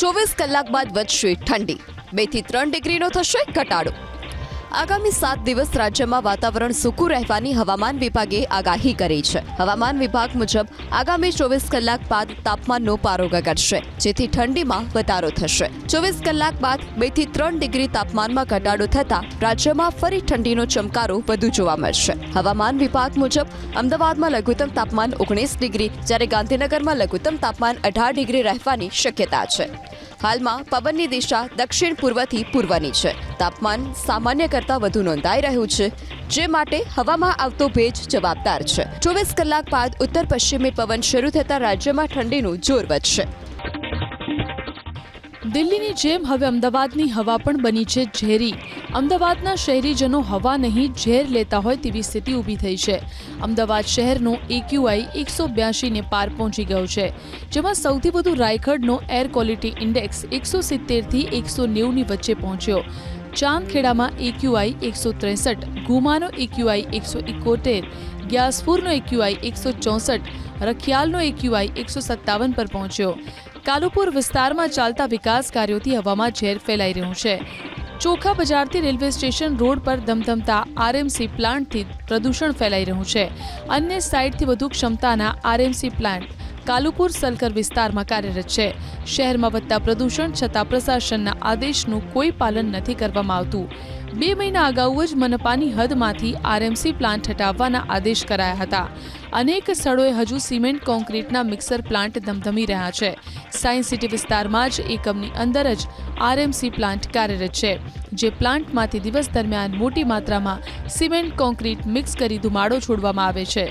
ચોવીસ કલાક બાદ વધશે ઠંડી. બેથી ત્રણ ડિગ્રીનો થશે ઘટાડો. આગામી સાત દિવસ રાજ્યમાં વાતાવરણ સૂકું રહેવાની હવામાન વિભાગે આગાહી કરી છે. હવામાન વિભાગ મુજબ આગામી ચોવીસ કલાક બાદ તાપમાનનો પારો ગગડશે, જેથી ઠંડીમાં વધારો થશે. ચોવીસ કલાક બાદ બેથી ત્રણ ડિગ્રી તાપમાનમાં ઘટાડો થતાં રાજ્યમાં ફરી ઠંડીનો ચમકારો વધુ જોવા મળશે. હવામાન વિભાગ મુજબ અમદાવાદમાં લઘુત્તમ તાપમાન ઓગણીસ ડિગ્રી, જ્યારે ગાંધીનગરમાં લઘુત્તમ તાપમાન અઢાર ડિગ્રી રહેવાની શક્યતા છે. હાલમાં પવનની દિશા દક્ષિણ પૂર્વથી પૂર્વની છે. તાપમાન સામાન્ય કરતાં વધુ નોંધાઈ રહ્યું છે, જે માટે હવામાં આવતો ભેજ જવાબદાર છે. ચોવીસ કલાક બાદ ઉત્તર પશ્ચિમી પવન શરૂ થતાં રાજ્યમાં ઠંડીનું જોર વધશે. દિલ્હીની જેમ હવે અમદાવાદની હવા પણ બની છે ઝેરી. અમદાવાદના શહેરીજનો હવા નહીં ઝેર લેતા હોય તેવી સ્થિતિ ઊભી થઈ છે. અમદાવાદ શહેરનો એક્યુઆઈ એકસો બ્યાસીને પાર પહોંચી ગયો છે, જેમાં સૌથી વધુ રાયગઢનો એર ક્વોલિટી ઇન્ડેક્સ એકસો સિત્તેરથી એકસો નેવુંની વચ્ચે પહોંચ્યો. ચાંદખેડામાં એક્યુઆઈ એકસો ત્રેસઠ, ગુમાનો એક્યુઆઈ એકસો ઇકોતેર ગ્યાસપુરનો એક્યુઆઈ એકસો ચોસઠ, રખિયાલનો એક્યુઆઈ એકસો સત્તાવન પર પહોંચ્યો. કાલુપુર વિસ્તારમાં ચાલતા વિકાસ કાર્યોથી હવામાં ઝેર ફેલાઈ રહ્યું છે. ચોખા બજારથી રેલવે સ્ટેશન રોડ પર ધમધમતા આરએમસી પ્લાન્ટથી પ્રદૂષણ ફેલાઈ રહ્યું છે. અન્ય સાઇટથી વધુ ક્ષમતાના આરએમસી પ્લાન્ટ કાલુપુર સલકર વિસ્તારમાં કાર્યરત છે. શહેરમાં વધતા પ્રદૂષણ છતાં પ્રશાસનના આદેશનું કોઈ પાલન નથી કરવામાં આવતું. બે મહિના અગાઉ જ મનપાની હદમાંથી આરએમસી પ્લાન્ટ હટાવવાના આદેશ કરાયા હતા. અનેક સ્થળોએ હજુ સિમેન્ટ, કોન્ક્રીટના મિક્સર પ્લાન્ટ ધમધમી રહ્યા છે. સાયન્સ સિટી વિસ્તારમાં જ એકમની અંદર જ આરએમસી પ્લાન્ટ કાર્યરત છે, જે પ્લાન્ટમાંથી દિવસ દરમિયાન મોટી માત્રામાં સિમેન્ટ, કોન્ક્રીટ મિક્સ કરી ધુમાડો છોડવામાં આવે છે.